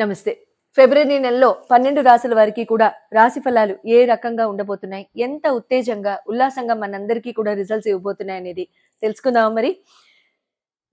నమస్తే. ఫిబ్రవరి నెలలో పన్నెండు రాసుల వారికి కూడా రాశి ఫలాలు ఏ రకంగా ఉండబోతున్నాయి? ఎంత ఉత్తేజంగా ఉల్లాసంగా మనందరికీ కూడా రిజల్ట్స్ ఇవ్వబోతున్నాయి అనేది తెలుసుకుందాం మరి?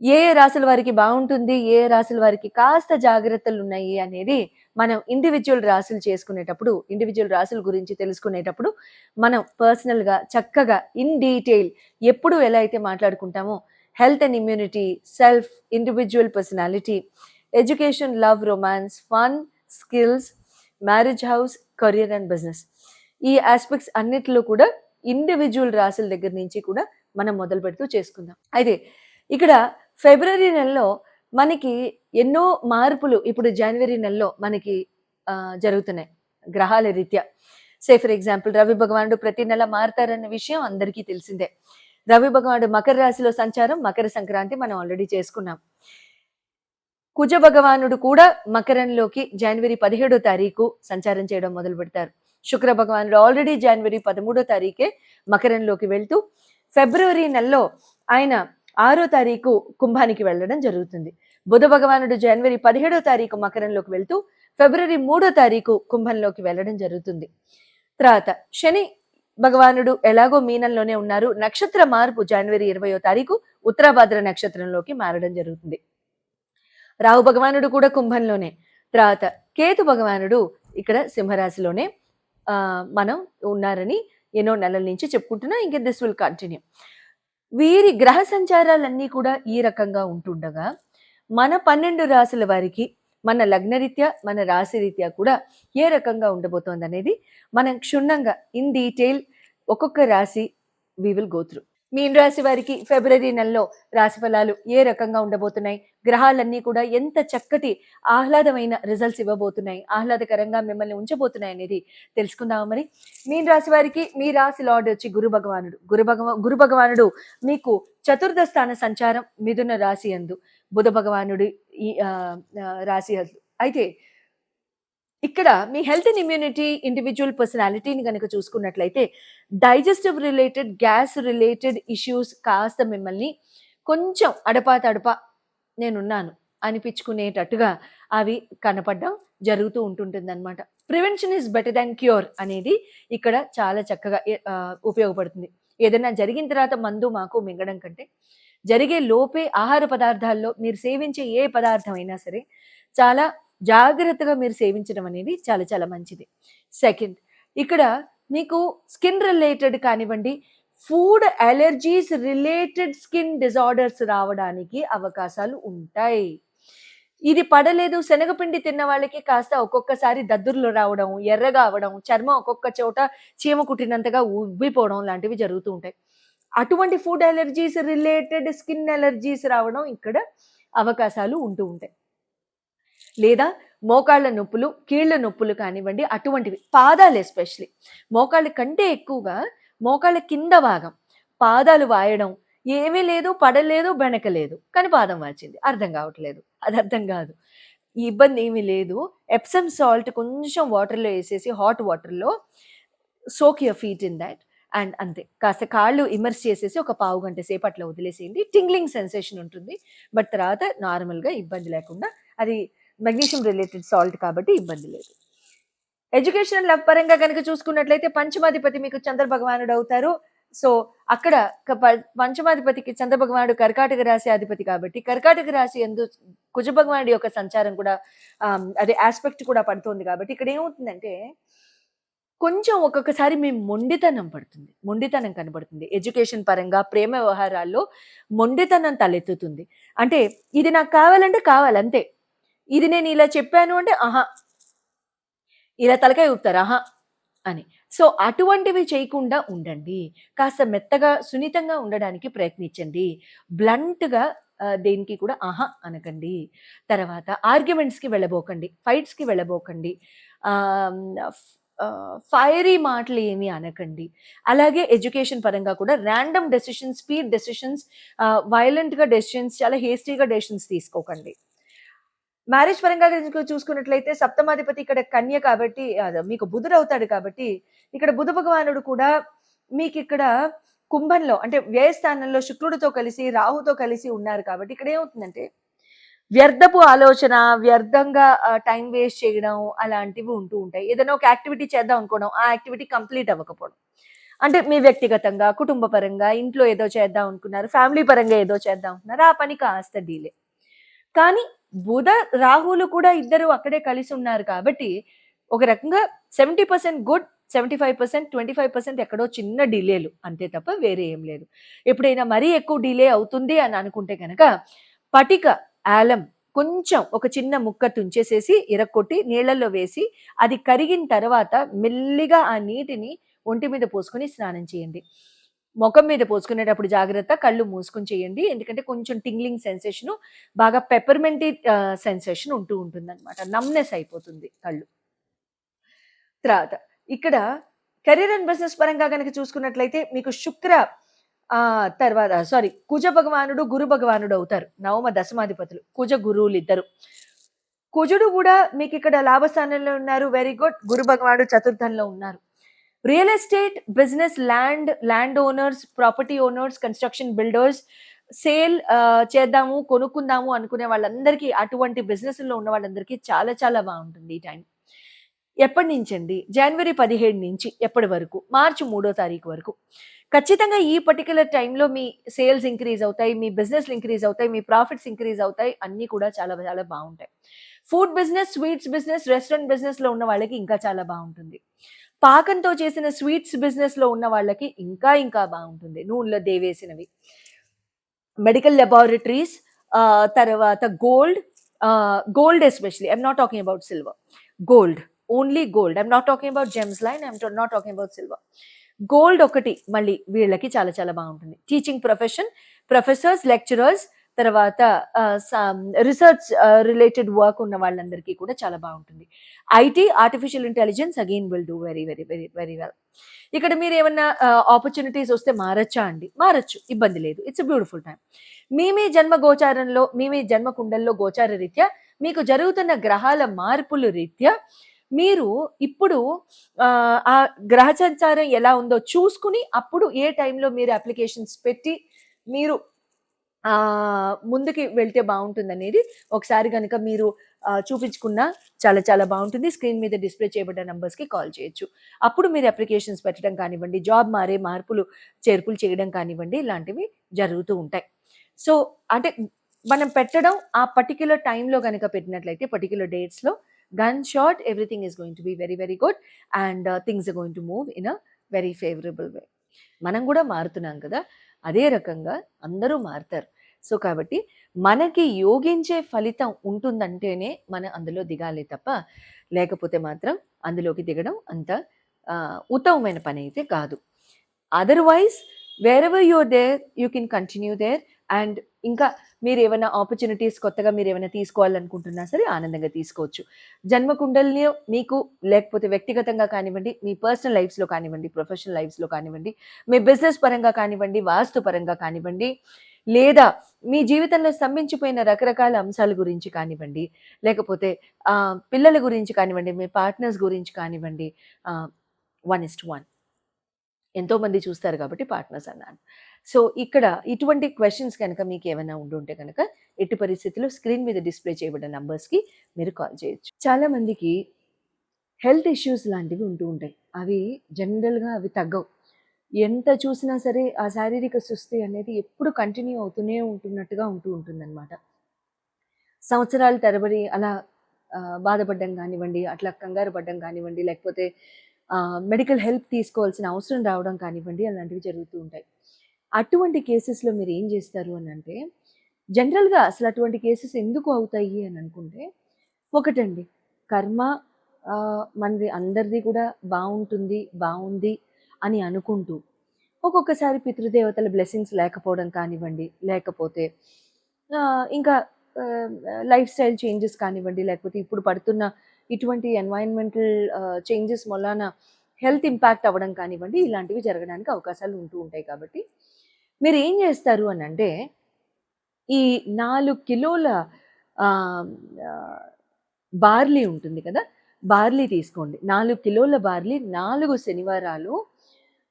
ఏ ఏ వారికి బాగుంటుంది ఏ రాశుల వారికి కాస్త జాగ్రత్తలు ఉన్నాయి అనేది మనం ఇండివిజువల్ రాశులు చేసుకునేటప్పుడు ఇండివిజువల్ రాశుల గురించి తెలుసుకునేటప్పుడు మనం పర్సనల్గా చక్కగా ఇన్ డీటెయిల్ ఎప్పుడు ఎలా అయితే మాట్లాడుకుంటామో health and immunity self individual personality education love romance fun skills marriage house career and business ఈ ఆస్పెక్ట్స్ అన్నిటిలో కూడా ఇండివిజువల్ రాశుల దగ్గర నుంచి కూడా మనం మొదలు పెడుతూ చేసుకుందాం. అయితే ఇక్కడ ఫిబ్రవరి నెలలో మనకి ఎన్నో మార్పులు ఇప్పుడు జనవరి నెలలో మనకి జరుగుతున్నాయి. గ్రహాల రీత్యా. సే ఫర్ ఎగ్జాంపుల్ రవి భగవానుడు ప్రతి నెల మారుతారన్న విషయం అందరికీ తెలిసిందే. రవి భగవానుడు మకర రాశిలో సంచారం మకర సంక్రాంతి మనం ఆల్రెడీ చేసుకున్నాం. కుజ భగవానుడు కూడా మకరంలోకి జనవరి పదిహేడో తారీఖు సంచారం చేయడం మొదలు పెడతారు. శుక్ర భగవానుడు ఆల్రెడీ జనవరి పదమూడో తారీఖే మకరంలోకి వెళ్తూ ఫిబ్రవరి నెలలో ఆయన ఆరో తారీఖు కుంభానికి వెళ్ళడం జరుగుతుంది. బుధ భగవానుడు జనవరి పదిహేడో తారీఖు మకరంలోకి వెళ్తూ ఫిబ్రవరి మూడో తారీఖు కుంభంలోకి వెళ్ళడం జరుగుతుంది. తర్వాత శని భగవానుడు ఎలాగో మీనంలోనే ఉన్నారు. నక్షత్ర మార్పు జనవరి ఇరవయో తారీఖు ఉత్తరాభాద్ర నక్షత్రంలోకి మారడం జరుగుతుంది. రాహు భగవానుడు కూడా కుంభంలోనే. తర్వాత కేతు భగవానుడు ఇక్కడ సింహరాశిలోనే మనం ఉన్నారని ఎన్నో నెలల నుంచి చెప్పుకుంటున్నా. ఇంకా దిస్ విల్ కంటిన్యూ వీరి గ్రహ సంచారాలన్నీ కూడా ఈ రకంగా ఉంటుండగా మన పన్నెండు రాశుల వారికి మన లగ్నరీత్యా మన రాశి రీత్యా కూడా ఏ రకంగా ఉండబోతోంది అనేది మనం క్షుణ్ణంగా ఇన్ డీటెయిల్ ఒక్కొక్క రాశి వి విల్ గో త్రూ మీన రాశి వారికి ఫిబ్రవరి నెలలో రాశి ఫలాలు ఏ రకంగా ఉండబోతున్నాయి? గ్రహాలన్నీ కూడా ఎంత చక్కటి ఆహ్లాదమైన రిజల్ట్స్ ఇవ్వబోతున్నాయి? ఆహ్లాదకరంగా మిమ్మల్ని ఉంచబోతున్నాయి అనేది తెలుసుకుందాం మరి? మీన రాశి వారికి మీ రాశి లార్డ్ వచ్చి గురు భగవానుడు. గురు భగవా గురు భగవానుడు మీకు చతుర్థ స్థాన సంచారం మిథున రాశి అందు. బుధ భగవానుడి ఈ రాశి అందు. అయితే ఇక్కడ మీ హెల్త్ అండ్ ఇమ్యూనిటీ ఇండివిజువల్ పర్సనాలిటీని కనుక చూసుకున్నట్లయితే digestive related gas related issues కాస్త మిమ్మల్ని కొంచెం అడపా తడపా నేనున్నాను అనిపించుకునేటట్టుగా అవి కనపడడం జరుగుతూ ఉంటుంటుంది అనమాట prevention is better than cure అనేది ఇక్కడ చాలా చక్కగా ఉపయోగపడుతుంది. ఏదైనా జరిగిన తర్వాత మందు మాకు మింగడం కంటే జరిగే లోపే ఆహార పదార్థాల్లో మీరు సేవించే ఏ పదార్థం అయినా సరే చాలా జాగ్రత్తగా మీరు సేవించడం అనేది చాలా చాలా మంచిది. సెకండ్ ఇక్కడ మీకు స్కిన్ రిలేటెడ్ కానివ్వండి food allergies related skin disorders రావడానికి అవకాశాలు ఉంటాయి. ఇది పడలేదు శనగపిండి తిన్న వాళ్ళకి కాస్త ఒక్కొక్కసారి దద్దుర్లు రావడం ఎర్రగా అవడం చర్మం ఒక్కొక్క చోట చీమ కుట్టినంతగా ఉబ్బిపోవడం లాంటివి జరుగుతూ ఉంటాయి. అటువంటి food allergies related skin allergies రావడం ఇక్కడ అవకాశాలు ఉంటూ ఉంటాయి. లేదా మోకాళ్ళ నొప్పులు కీళ్ళ నొప్పులు కానివ్వండి అటువంటివి. పాదాలు ఎస్పెషలీ మోకాళ్ళ కంటే ఎక్కువగా మోకాళ్ళ కింద భాగం. పాదాలు వాయడం. ఏమీ లేదు పడలేదు బెనకలేదు కానీ పాదం వాచింది. అర్థం కావట్లేదు. అది అర్థం కాదు. ఈ ఇబ్బంది ఏమీ లేదు. ఎప్సమ్ సాల్ట్ కొంచెం వాటర్లో వేసేసి హాట్ వాటర్లో soak your feet in that and అంతే. కాస్త కాళ్ళు ఇమర్స్ చేసేసి ఒక పావు గంట సేపట్లో అట్లా వదిలేసేయండి. టింగ్లింగ్ సెన్సేషన్ ఉంటుంది. బట్ తర్వాత నార్మల్గా ఇబ్బంది లేకుండా అది మెగ్నీషియం రిలేటెడ్ సాల్ట్ కాబట్టి ఇబ్బంది లేదు. ఎడ్యుకేషన్ లవ్ పరంగా కనుక చూసుకున్నట్లయితే పంచమాధిపతి మీకు చంద్ర భగవానుడు అవుతారు. సో అక్కడ పంచమాధిపతికి చంద్ర భగవానుడు కర్కాటక రాశి అధిపతి కాబట్టి కర్కాటక రాశి ఎందు కుజ భగవానుడి యొక్క సంచారం కూడా అదే ఆస్పెక్ట్ కూడా పడుతుంది కాబట్టి ఇక్కడ ఏమవుతుందంటే కొంచెం ఒక్కొక్కసారి మీ మొండితనం పడుతుంది. మొండితనం కనబడుతుంది. ఎడ్యుకేషన్ పరంగా ప్రేమ వ్యవహారాల్లో మొండితనం తలెత్తుతుంది. అంటే ఇది నాకు కావాలంటే కావాలంతే. ఇది నేను ఇలా చెప్పాను అంటే ఆహా ఇలా తలకాయ ఊపుతారు? ఆహా అని. సో అటువంటివి చేయకుండా ఉండండి. కాస్త మెత్తగా సున్నితంగా ఉండడానికి ప్రయత్నించండి. బ్లంట్గా దేనికి కూడా ఆహా అనకండి. తర్వాత ఆర్గ్యుమెంట్స్కి వెళ్ళబోకండి ఫైట్స్కి వెళ్ళబోకండి. ఫైరీ మాటలు ఏమీ అనకండి. అలాగే ఎడ్యుకేషన్ పరంగా కూడా ర్యాండమ్ డెసిషన్స్ స్పీడ్ డెసిషన్స్ వైలెంట్గా డెసిషన్స్ చాలా హేస్టీగా డెసిషన్స్ తీసుకోకండి. మ్యారేజ్ పరంగా చూసుకున్నట్లయితే సప్తమాధిపతి ఇక్కడ కన్య కాబట్టి మీకు బుధుడు అవుతాడు కాబట్టి ఇక్కడ బుధ భగవానుడు కూడా మీకు ఇక్కడ కుంభంలో అంటే వ్యయస్థానంలో శుక్రుడితో కలిసి రాహుతో కలిసి ఉన్నారు కాబట్టి ఇక్కడ ఏమవుతుందంటే వ్యర్థపు ఆలోచన వ్యర్థంగా టైం వేస్ట్ చేయడం అలాంటివి ఉంటూ ఉంటాయి. ఏదైనా ఒక యాక్టివిటీ చేద్దాం అనుకోవడం ఆ యాక్టివిటీ కంప్లీట్ అవ్వకపోవడం. అంటే మీ వ్యక్తిగతంగా కుటుంబ పరంగా ఇంట్లో ఏదో చేద్దాం అనుకున్నారు ఫ్యామిలీ పరంగా ఏదో చేద్దాం అనుకున్నారు ఆ పని కాస్త డీలే. కానీ బుధ రాహులు కూడా ఇద్దరు అక్కడే కలిసి ఉన్నారు కాబట్టి ఒక రకంగా seventy percent good seventy five percent twenty five percent ఎక్కడో చిన్న డిలేలు అంతే తప్ప వేరే ఏం లేదు. ఎప్పుడైనా మరీ ఎక్కువ డిలే అవుతుంది అని అనుకుంటే కనుక పటిక ఆలం కొంచెం ఒక చిన్న ముక్క తుంచేసేసి ఇరక్కొట్టి నీళ్ళల్లో వేసి అది కరిగిన తర్వాత మెల్లిగా ఆ నీటిని ఒంటి మీద పోసుకొని స్నానం చేయండి. ముఖం మీద పోసుకునేటప్పుడు జాగ్రత్త కళ్ళు మూసుకొని చేయండి. ఎందుకంటే కొంచెం టింగ్లింగ్ సెన్సేషన్ బాగా పెప్పర్మెంటీ సెన్సేషన్ ఉంటూ ఉంటుంది అనమాట నమ్నెస్ అయిపోతుంది కళ్ళు. తర్వాత ఇక్కడ కెరీర్ అండ్ బిజినెస్ పరంగా కనుక చూసుకున్నట్లయితే మీకు శుక్ర తర్వాత సారీ కుజ భగవానుడు గురు భగవానుడు అవుతారు. నవమ దశమాధిపతులు. కుజ గురువులు ఇద్దరు కుజుడు కూడా మీకు ఇక్కడ లాభస్థానంలో ఉన్నారు. వెరీ గుడ్ గురు భగవానుడు చతుర్థంలో ఉన్నారు. Real estate business land land owners property owners construction builders sale చేద్దాము కొనుక్కుందాము అనుకునే వాళ్ళందరికీ అటువంటి బిజినెస్లో ఉన్న వాళ్ళందరికీ చాలా చాలా బాగుంటుంది ఈ టైం ఎప్పటి నుంచి అండి జనవరి పదిహేడు నుంచి ఎప్పటి వరకు? మార్చి మూడో తారీఖు వరకు. ఖచ్చితంగా ఈ పర్టికులర్ టైంలో మీ సేల్స్ ఇంక్రీజ్ అవుతాయి మీ బిజినెస్లు ఇంక్రీజ్ అవుతాయి మీ ప్రాఫిట్స్ ఇంక్రీజ్ అవుతాయి అన్నీ కూడా చాలా చాలా బాగుంటాయి. Food business sweets business restaurant బిజినెస్లో ఉన్న వాళ్ళకి ఇంకా చాలా బాగుంటుంది. పాకంతో చేసిన స్వీట్స్ బిజినెస్లో ఉన్న వాళ్ళకి ఇంకా ఇంకా బాగుంటుంది. నూనెలో దేవేసినవి. మెడికల్ లెబారటరీస్ తర్వాత gold gold especially. I'm not talking about silver. Gold. Only gold. I'm not talking about gems line. I'm not talking about silver. Gold ఒకటి మళ్ళీ వీళ్ళకి చాలా చాలా బాగుంటుంది. టీచింగ్ ప్రొఫెషన్ ప్రొఫెసర్స్ లెక్చరర్స్ తర్వాత రీసెర్చ్ రిలేటెడ్ వర్క్ ఉన్న వాళ్ళందరికీ కూడా చాలా బాగుంటుంది. IT artificial intelligence again will do very very very very well. ఇక్కడ మీరు ఏమన్నా ఆపర్చునిటీస్ వస్తే మారచ్చా అండి? మారచ్చు ఇబ్బంది లేదు. ఇట్స్ బ్యూటిఫుల్ టైం మీ మీ జన్మ గోచారంలో మీ మీ జన్మ కుండల్లో గోచార రీత్యా మీకు జరుగుతున్న గ్రహాల మార్పులు రీత్యా మీరు ఇప్పుడు ఆ, గ్రహ సంచారం ఎలా ఉందో చూసుకుని అప్పుడు ఏ టైంలో మీరు అప్లికేషన్స్ పెట్టి మీరు ముందుకి వెళ్తే బాగుంటుంది అనేది ఒకసారి కనుక మీరు చూపించుకున్న చూపించుకున్నా చాలా చాలా బాగుంటుంది. స్క్రీన్ మీద డిస్ప్లే చేయబడ్డ నంబర్స్కి కాల్ చేయొచ్చు. అప్పుడు మీరు అప్లికేషన్స్ పెట్టడం కానివ్వండి జాబ్ మారే మార్పులు చేర్పులు చేయడం కానివ్వండి ఇలాంటివి జరుగుతూ ఉంటాయి. సో అంటే మనం పెట్టడం ఆ పర్టిక్యులర్ టైంలో కనుక పెట్టినట్లయితే particular డేట్స్లో gunshot everything is going to be very very good and things are going to move in a very favourable way. మనం కూడా మారుతున్నాం కదా. అదే రకంగా అందరూ మారుతారు. సో కాబట్టి మనకి యోగించే ఫలితం ఉంటుందంటేనే మనం అందులో దిగాలి తప్ప లేకపోతే మాత్రం అందులోకి దిగడం అంత ఉత్తమమైన పని అయితే కాదు otherwise wherever you're there you can continue there and ఇంకా మీరు ఏమైనా ఆపర్చునిటీస్ కొత్తగా మీరు ఏమైనా తీసుకోవాలనుకుంటున్నా సరే ఆనందంగా తీసుకోవచ్చు. జన్మకుండల్ని మీకు లేకపోతే వ్యక్తిగతంగా కానివ్వండి మీ పర్సనల్ లైఫ్స్లో కానివ్వండి ప్రొఫెషనల్ లైఫ్స్లో కానివ్వండి మీ బిజినెస్ పరంగా కానివ్వండి వాస్తు పరంగా కానివ్వండి లేదా మీ జీవితంలో స్తంభించిపోయిన రకరకాల అంశాల గురించి కానివ్వండి లేకపోతే పిల్లల గురించి కానివ్వండి మీ పార్ట్నర్స్ గురించి కానివ్వండి వన్ ఇస్ట్ వన్. ఎంతోమంది చూస్తారు కాబట్టి పార్ట్నర్స్ అన్నాను. సో ఇక్కడ ఇటువంటి క్వశ్చన్స్ కనుక మీకు ఏమైనా ఉండుంటే కనుక ఎట్టి పరిస్థితుల్లో స్క్రీన్ మీద డిస్ప్లే చేయబడిన నంబర్స్కి మీరు కాల్ చేయొచ్చు. చాలామందికి హెల్త్ ఇష్యూస్ లాంటివి ఉంటూ ఉంటాయి. అవి జనరల్గా అవి తగ్గవు. ఎంత చూసినా సరే ఆ శారీరక సుస్థి అనేది ఎప్పుడు కంటిన్యూ అవుతూనే ఉంటున్నట్టుగా ఉంటూ ఉంటుందన్నమాట. సంవత్సరాల తరబడి అలా బాధపడడం కానివ్వండి అట్లా కంగారు పడడం కానివ్వండి లేకపోతే మెడికల్ హెల్ప్ తీసుకోవాల్సిన అవసరం రావడం కానివ్వండి అలాంటివి జరుగుతూ ఉంటాయి. అటువంటి కేసెస్లో మీరు ఏం చేస్తారు అని అంటే జనరల్గా అసలు అటువంటి కేసెస్ ఎందుకు అవుతాయి అని అనుకుంటే ఒకటండి కర్మ మనది అందరిది కూడా బాగుంటుంది బాగుంది అని అనుకుంటూ ఒక్కొక్కసారి పితృదేవతల బ్లెస్సింగ్స్ లేకపోవడం కానివ్వండి లేకపోతే ఇంకా లైఫ్ స్టైల్ చేంజెస్ కానివ్వండి లేకపోతే ఇప్పుడు పడుతున్న ఇటువంటి ఎన్వైరన్మెంటల్ చేంజెస్ వలన హెల్త్ ఇంపాక్ట్ అవ్వడం కానివ్వండి ఇలాంటివి జరగడానికి అవకాశాలు ఉంటూ ఉంటాయి కాబట్టి మీరు ఏం చేస్తారు అని అంటే ఈ నాలుగు కిలోల బార్లీ ఉంటుంది కదా బార్లీ తీసుకోండి. నాలుగు కిలోల బార్లీ నాలుగు శనివారాలు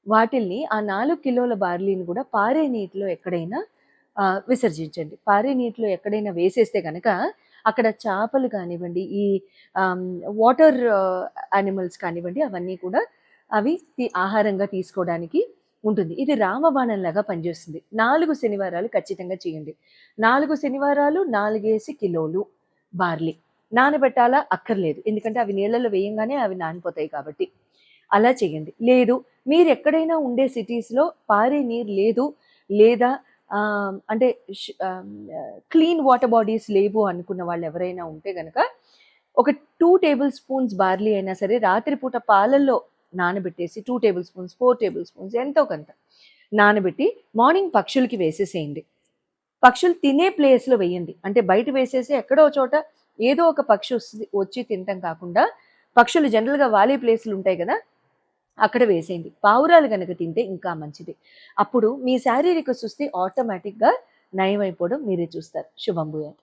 వాటిల్ని ఆ నాలుగు కిలోల బార్లీని కూడా పారే నీటిలో ఎక్కడైనా విసర్జించండి. పారే నీటిలో ఎక్కడైనా వేసేస్తే కనుక అక్కడ చేపలు కానివ్వండి ఈ వాటర్ యానిమల్స్ కానివ్వండి అవన్నీ కూడా అవి ఆహారంగా తీసుకోవడానికి ఉంటుంది. ఇది రామబాణంలాగా పనిచేస్తుంది. నాలుగు శనివారాలు ఖచ్చితంగా చేయండి. నాలుగు శనివారాలు నాలుగేసి కిలోలు బార్లీ. నానబెట్టాలా? అక్కర్లేదు. ఎందుకంటే అవి నీళ్ళలో వేయంగానే అవి నానిపోతాయి కాబట్టి. అలా చేయండి. లేదు మీరు ఎక్కడైనా ఉండే సిటీస్లో పారే నీరు లేదు లేదా అంటే క్లీన్ వాటర్ బాడీస్ లేవు అనుకున్న వాళ్ళు ఎవరైనా ఉంటే కనుక ఒక టూ టేబుల్ స్పూన్స్ బార్లీ అయినా సరే రాత్రిపూట పాలల్లో నానబెట్టేసి two tablespoons four tablespoons ఎంతో కొంత నానబెట్టి మార్నింగ్ పక్షులకి వేసేసేయండి. పక్షులు తినే ప్లేస్లో వేయండి. అంటే బయట వేసేసి ఎక్కడో చోట ఏదో ఒక పక్షి వచ్చి వచ్చి తినటం కాకుండా పక్షులు జనరల్గా వాలే ప్లేస్లు ఉంటాయి కదా అక్కడ వేసేయండి. పావురాలు కనుక తింటే ఇంకా మంచిది. అప్పుడు మీ శారీరక సుస్థి ఆటోమేటిక్గా నయమైపోవడం మీరే చూస్తారు. శుభం